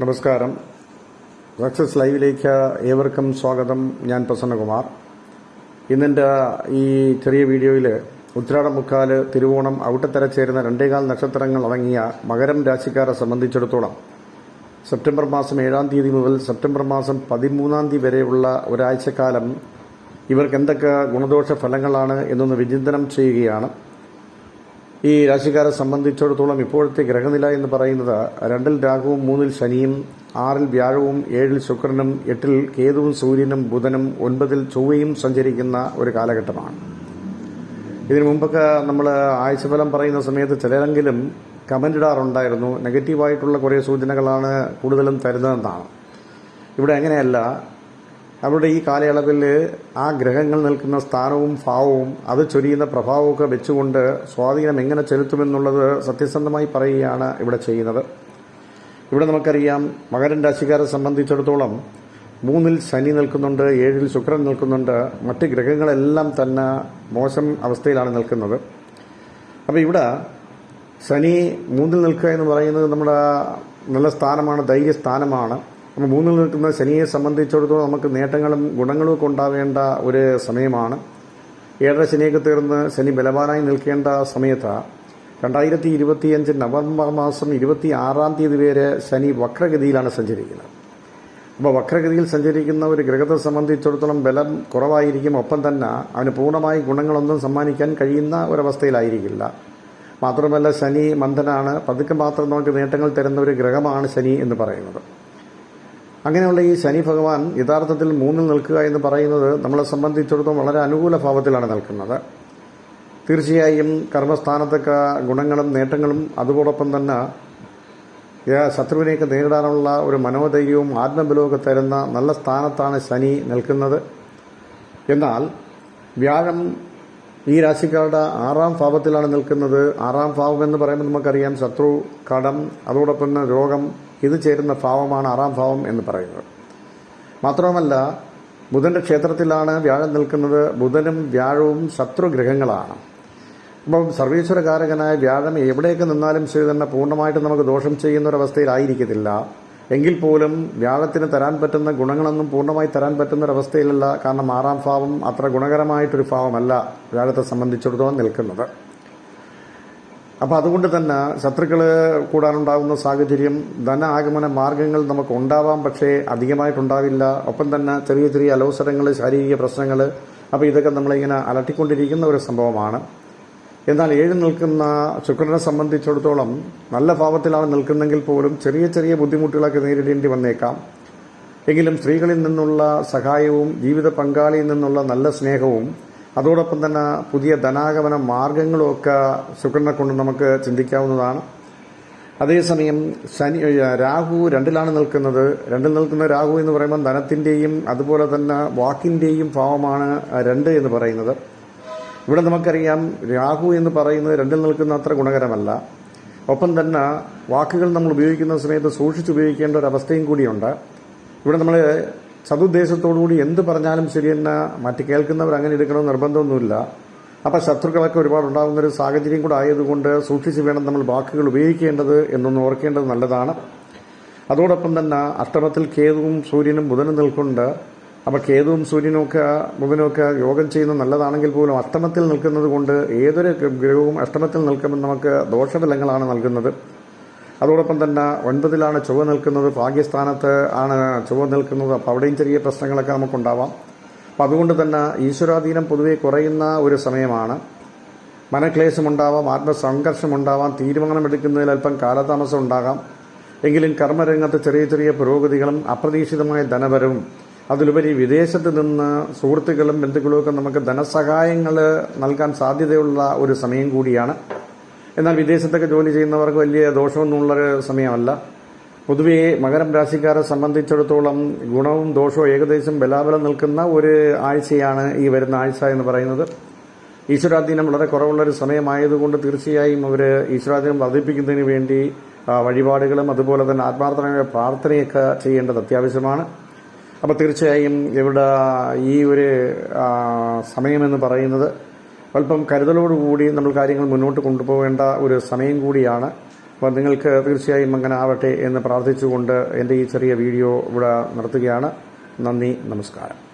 നമസ്കാരം. സക്സസ് ലൈവിലേക്ക് ഏവർക്കും സ്വാഗതം. ഞാൻ പ്രസന്നകുമാർ. ഇന്നെന്റെ ഈ ചെറിയ വീഡിയോയിൽ ഉത്രാടമുക്കാൽ തിരുവോണം ഔട്ടത്തര ചേരുന്ന രണ്ടേകാൽ നക്ഷത്രങ്ങൾ അടങ്ങിയ മകരം രാശിക്കാരെ സംബന്ധിച്ചിടത്തോളം സെപ്റ്റംബർ മാസം ഏഴാം തീയതി മുതൽ സെപ്റ്റംബർ മാസം പതിമൂന്നാം തീയതി വരെയുള്ള ഒരാഴ്ചക്കാലം ഇവർക്ക് എന്തൊക്കെ ഗുണദോഷ ഫലങ്ങളാണ് എന്നൊന്ന് വിചിന്തനം ചെയ്യുകയാണ്. ഈ രാശിക്കാരെ സംബന്ധിച്ചിടത്തോളം ഇപ്പോഴത്തെ ഗ്രഹനില എന്ന് പറയുന്നത് രണ്ടിൽ രാഹുവും മൂന്നിൽ ശനിയും ആറിൽ വ്യാഴവും ഏഴിൽ ശുക്രനും എട്ടിൽ കേതുവും സൂര്യനും ബുധനും ഒൻപതിൽ ചൊവ്വയും സഞ്ചരിക്കുന്ന ഒരു കാലഘട്ടമാണ്. ഇതിനു മുമ്പൊക്കെ നമ്മൾ ആഴ്ചഫലം പറയുന്ന സമയത്ത് ചിലരെങ്കിലും കമന്റ് ഇടാറുണ്ടായിരുന്നു. നെഗറ്റീവായിട്ടുള്ള കുറേ സൂചനകളാണ് കൂടുതലും തരുന്നതെന്നാണ്. ഇവിടെ അങ്ങനെയല്ല. അവരുടെ ഈ കാലയളവിൽ ആ ഗ്രഹങ്ങൾ നിൽക്കുന്ന സ്ഥാനവും ഭാവവും അത് ചൊരിയുന്ന പ്രഭാവമൊക്കെ വെച്ചുകൊണ്ട് സ്വാധീനം എങ്ങനെ ചെലുത്തുമെന്നുള്ളത് സത്യസന്ധമായി പറയുകയാണ് ഇവിടെ ചെയ്യുന്നത്. ഇവിടെ നമുക്കറിയാം മകരൻ രാശിക്കാരെ സംബന്ധിച്ചിടത്തോളം മൂന്നിൽ ശനി നിൽക്കുന്നുണ്ട് ഏഴിൽ ശുക്രൻ നിൽക്കുന്നുണ്ട്. മറ്റ് ഗ്രഹങ്ങളെല്ലാം തന്നെ മോശം അവസ്ഥയിലാണ് നിൽക്കുന്നത്. അപ്പോൾ ഇവിടെ ശനി മൂന്നിൽ നിൽക്കുക എന്ന് പറയുന്നത് നമ്മുടെ നല്ല സ്ഥാനമാണ് ധൈര്യസ്ഥാനമാണ്. മൂന്നിൽ നിൽക്കുന്ന ശനിയെ സംബന്ധിച്ചിടത്തോളം നമുക്ക് നേട്ടങ്ങളും ഗുണങ്ങളും ഒക്കെ ഉണ്ടാവേണ്ട ഒരു സമയമാണ്. ഏഴര ശനിയൊക്കെ തീർന്ന് ശനി ബലവാനായി നിൽക്കേണ്ട സമയത്ത്. രണ്ടായിരത്തി ഇരുപത്തിയഞ്ച് നവംബർ മാസം ഇരുപത്തി ആറാം തീയതി വരെ ശനി വക്രഗതിയിലാണ് സഞ്ചരിക്കുന്നത്. അപ്പോൾ വക്രഗതിയിൽ സഞ്ചരിക്കുന്ന ഒരു ഗ്രഹത്തെ സംബന്ധിച്ചിടത്തോളം ബലം കുറവായിരിക്കും. ഒപ്പം തന്നെ അവന് പൂർണമായി ഗുണങ്ങളൊന്നും സമ്മാനിക്കാൻ കഴിയുന്ന ഒരവസ്ഥയിലായിരിക്കില്ല. മാത്രമല്ല ശനി മന്ദനാണ്. പതുക്കെ മാത്രം നമുക്ക് നേട്ടങ്ങൾ തരുന്ന ഒരു ഗ്രഹമാണ് ശനി എന്ന് പറയുന്നത്. അങ്ങനെയുള്ള ഈ ശനി ഭഗവാൻ യഥാർത്ഥത്തിൽ മൂന്നിൽ നിൽക്കുക എന്ന് പറയുന്നത് നമ്മളെ സംബന്ധിച്ചിടത്തോളം വളരെ അനുകൂല ഭാവത്തിലാണ് നിൽക്കുന്നത്. തീർച്ചയായും കർമ്മസ്ഥാനത്തൊക്കെ ഗുണങ്ങളും നേട്ടങ്ങളും അതോടൊപ്പം തന്നെ ശത്രുവിനെയൊക്കെ നേരിടാനുള്ള ഒരു മനോധൈര്യവും ആത്മബലവും തരുന്ന നല്ല സ്ഥാനത്താണ് ശനി നിൽക്കുന്നത്. എന്നാൽ വ്യാഴം ഈ രാശിക്കാരുടെ ആറാം ഭാവത്തിലാണ് നിൽക്കുന്നത്. ആറാം ഭാവം എന്ന് പറയുമ്പോൾ നമുക്കറിയാം ശത്രു കടം അതോടൊപ്പം രോഗം ഇത് ചേരുന്ന ഭാവമാണ് ആറാം ഭാവം എന്ന് പറയുന്നത്. മാത്രവുമല്ല ബുധന്റെ ക്ഷേത്രത്തിലാണ് വ്യാഴം നിൽക്കുന്നത്. ബുധനും വ്യാഴവും ശത്രുഗ്രഹങ്ങളാണ് അപ്പം സർവീശ്വരകാരകനായ വ്യാഴം എവിടെയൊക്കെ നിന്നാലും ശരി തന്നെ പൂർണമായിട്ട് നമുക്ക് ദോഷം ചെയ്യുന്ന ഒരവസ്ഥയിലായിരിക്കത്തില്ല എങ്കിൽ പോലും വ്യാഴത്തിന് തരാൻ പറ്റുന്ന ഗുണങ്ങളൊന്നും പൂർണമായി തരാൻ പറ്റുന്ന ഒരവസ്ഥയിലല്ല കാരണം ആറാം ഭാവം അത്ര ഗുണകരമായിട്ടൊരു ഭാവമല്ല വ്യാഴത്തെ സംബന്ധിച്ചിടത്തോളം നിൽക്കുന്നത്. അപ്പോൾ അതുകൊണ്ട് തന്നെ ശത്രുക്കൾ കൂടാനുണ്ടാകുന്ന സാഹചര്യം ധന ആഗമന മാർഗങ്ങൾ നമുക്ക് ഉണ്ടാവാം പക്ഷേ അധികമായിട്ടുണ്ടാവില്ല. ഒപ്പം തന്നെ ചെറിയ ചെറിയ അലോസരങ്ങൾ ശാരീരിക പ്രശ്നങ്ങൾ അപ്പോൾ ഇതൊക്കെ നമ്മളിങ്ങനെ അലട്ടിക്കൊണ്ടിരിക്കുന്ന ഒരു സംഭവമാണ്. എന്നാൽ ഏഴ് നിൽക്കുന്ന ശുക്രനെ സംബന്ധിച്ചിടത്തോളം നല്ല ഭാവത്തിലാണ് നിൽക്കുന്നെങ്കിൽ പോലും ചെറിയ ചെറിയ ബുദ്ധിമുട്ടുകളൊക്കെ നേരിടേണ്ടി വന്നേക്കാം. എങ്കിലും സ്ത്രീകളിൽ നിന്നുള്ള സഹായവും ജീവിത പങ്കാളിയിൽ നിന്നുള്ള നല്ല സ്നേഹവും അതോടൊപ്പം തന്നെ പുതിയ ധനാഗമന മാർഗങ്ങളുമൊക്കെ ശുക്രനെ കൊണ്ട് നമുക്ക് ചിന്തിക്കാവുന്നതാണ്. അതേസമയം ശനി രാഹു രണ്ടിലാണ് നിൽക്കുന്നത്. രണ്ടിൽ നിൽക്കുന്ന രാഹു എന്ന് പറയുമ്പോൾ ധനത്തിന്റെയും അതുപോലെ തന്നെ വാക്കിന്റെയും ഭാവമാണ് രണ്ട് എന്ന് പറയുന്നത്. ഇവിടെ നമുക്കറിയാം രാഹു എന്ന് പറയുന്നത് രണ്ടിൽ നിൽക്കുന്ന അത്ര ഗുണകരമല്ല. ഒപ്പം തന്നെ വാക്കുകൾ നമ്മൾ ഉപയോഗിക്കുന്ന സമയത്ത് സൂക്ഷിച്ചുപയോഗിക്കേണ്ട ഒരു അവസ്ഥയും കൂടിയുണ്ട്. ഇവിടെ നമ്മൾ സതുദ്ദേശത്തോടുകൂടി എന്ത് പറഞ്ഞാലും ശരി തന്നെ മറ്റ് കേൾക്കുന്നവർ അങ്ങനെ എടുക്കണമെന്ന് നിർബന്ധമൊന്നുമില്ല. അപ്പം ശത്രുക്കളൊക്കെ ഒരുപാട് ഉണ്ടാകുന്ന ഒരു സാഹചര്യം കൂടെ ആയതുകൊണ്ട് സൂക്ഷിച്ച് വേണം നമ്മൾ വാക്കുകൾ ഉപയോഗിക്കേണ്ടത് എന്നൊന്ന് ഓർക്കേണ്ടത് നല്ലതാണ്. അതോടൊപ്പം തന്നെ അഷ്ടമത്തിൽ കേതുവും സൂര്യനും ബുധനും നിൽക്കുന്നുണ്ട് അപ്പോൾ കേതുവും സൂര്യനുമൊക്കെ ബുധനുമൊക്കെ യോഗം ചെയ്യുന്നത് നല്ലതാണെങ്കിൽ പോലും അഷ്ടമത്തിൽ നിൽക്കുന്നത് കൊണ്ട് ഏതൊരു ഗ്രഹവും അഷ്ടമത്തിൽ നിൽക്കുമ്പോൾ നമുക്ക് ദോഷഫലങ്ങളാണ് നൽകുന്നത്. അതോടൊപ്പം തന്നെ ഒൻപതിലാണ് ചൊവ്വ നിൽക്കുന്നത്. ഭാഗ്യസ്ഥാനത്ത് ആണ് ചൊവ്വ നിൽക്കുന്നത്. അപ്പോൾ അവിടെയും ചെറിയ പ്രശ്നങ്ങളൊക്കെ നമുക്കുണ്ടാവാം. അപ്പം അതുകൊണ്ട് തന്നെ ഈശ്വരാധീനം പൊതുവെ കുറയുന്ന ഒരു സമയമാണ്. മനക്ലേശമുണ്ടാവാം ആത്മസംഘർഷമുണ്ടാവാം തീരുമാനമെടുക്കുന്നതിൽ അല്പം കാലതാമസം ഉണ്ടാകാം. എങ്കിലും കർമ്മരംഗത്ത് ചെറിയ ചെറിയ പുരോഗതികളും അപ്രതീക്ഷിതമായ ധനപരവും അതിലുപരി വിദേശത്ത് നിന്ന് സുഹൃത്തുക്കളും ബന്ധുക്കളുമൊക്കെ നമുക്ക് ധനസഹായങ്ങൾ നൽകാൻ സാധ്യതയുള്ള ഒരു സമയം കൂടിയാണ്. എന്നാൽ വിദേശത്തൊക്കെ ജോലി ചെയ്യുന്നവർക്ക് വലിയ ദോഷമൊന്നുമുള്ളൊരു സമയമല്ല. പൊതുവേ മകരം രാശിക്കാരെ സംബന്ധിച്ചിടത്തോളം ഗുണവും ദോഷവും ഏകദേശം ബലാബലം നിൽക്കുന്ന ഒരു ആഴ്ചയാണ് ഈ വരുന്ന ആഴ്ച എന്ന് പറയുന്നത്. ഈശ്വരാധീനം വളരെ കുറവുള്ളൊരു സമയമായതുകൊണ്ട് തീർച്ചയായും അവർ ഈശ്വരാധീനം വർദ്ധിപ്പിക്കുന്നതിന് വേണ്ടി വഴിപാടുകളും അതുപോലെ തന്നെ ആത്മാർത്ഥമായ പ്രാർത്ഥനയൊക്കെ ചെയ്യേണ്ടത് അത്യാവശ്യമാണ്. അപ്പോൾ തീർച്ചയായും ഇവിടെ ഈ ഒരു സമയമെന്ന് പറയുന്നത് അല്പം കരുതലോടുകൂടി നമ്മൾ കാര്യങ്ങൾ മുന്നോട്ട് കൊണ്ടുപോകേണ്ട ഒരു സമയം കൂടിയാണ്. അപ്പോൾ നിങ്ങൾക്ക് തീർച്ചയായും അങ്ങനെ ആവട്ടെ എന്ന് പ്രാർത്ഥിച്ചുകൊണ്ട് എന്റെ ഈ ചെറിയ വീഡിയോ ഇവിടെ നിർത്തുകയാണ്. നന്ദി നമസ്കാരം.